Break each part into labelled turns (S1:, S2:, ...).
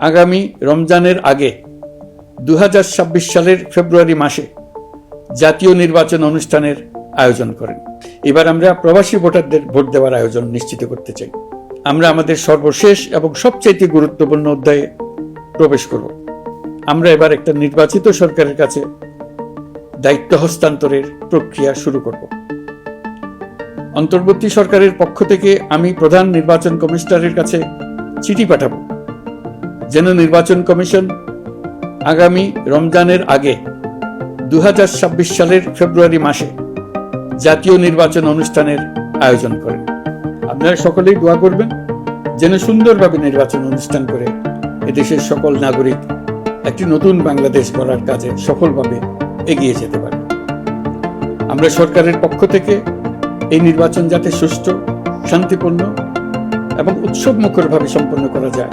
S1: আগামী রমজানের আগে দু হাজার ছাব্বিশ সালের ফেব্রুয়ারি মাসে জাতীয় নির্বাচন অনুষ্ঠানের আয়োজন করেন। এবার আমরা প্রবাসী ভোটারদের ভোট দেওয়ার আয়োজন নিশ্চিত করতে চাই। আমরা আমাদের সর্বশেষ এবং সবচাইতে গুরুত্বপূর্ণ অধ্যায়ে প্রবেশ করব। আমরা এবার একটা নির্বাচিত সরকারের কাছে দায়িত্ব হস্তান্তরের প্রক্রিয়া শুরু করব। অন্তর্বর্তী সরকারের পক্ষ থেকে আমি প্রধান নির্বাচন কমিশনারের কাছে চিঠি পাঠাবো। যেন নির্বাচন কমিশন আগামী রমজানের আগে দু হাজার ছাব্বিশ সালের ফেব্রুয়ারি মাসে জাতীয় নির্বাচন অনুষ্ঠানের আয়োজন করেন আপনারা সকলেই দোয়া করবেন যেন সুন্দরভাবে নির্বাচন অনুষ্ঠান করে এদেশের সকল নাগরিক একটি নতুন বাংলাদেশ গড়ার কাজে সফলভাবে এগিয়ে যেতে পারে। আমরা সরকারের পক্ষ থেকে এই নির্বাচন যাতে সুষ্ঠু, শান্তিপূর্ণ এবং উৎসব মুখরভাবে সম্পন্ন করা যায়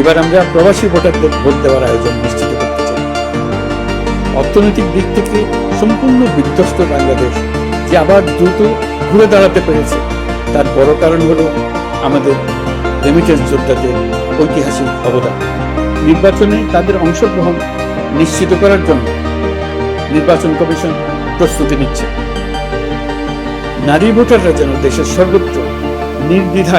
S1: এবার আমরা প্রবাসী ভোটারদের ভোট দেওয়ার আয়োজন নিশ্চিত করতে চাই। অর্থনৈতিক দিক থেকে সম্পূর্ণ বিধ্বস্ত বাংলাদেশ যে আবার দ্রুত ঘুরে দাঁড়াতে পেরেছে, তার বড় কারণ হলো আমাদের রেমিটেন্স যোদ্ধাদের ঐতিহাসিক অবদান। নির্বাচনে তাদের অংশগ্রহণ নিশ্চিত করার জন্য নির্বাচন কমিশন প্রস্তুতি নিচ্ছে। নারী ভোটাররা যেন দেশের সর্বোচ্চ নির্দ্বিধায়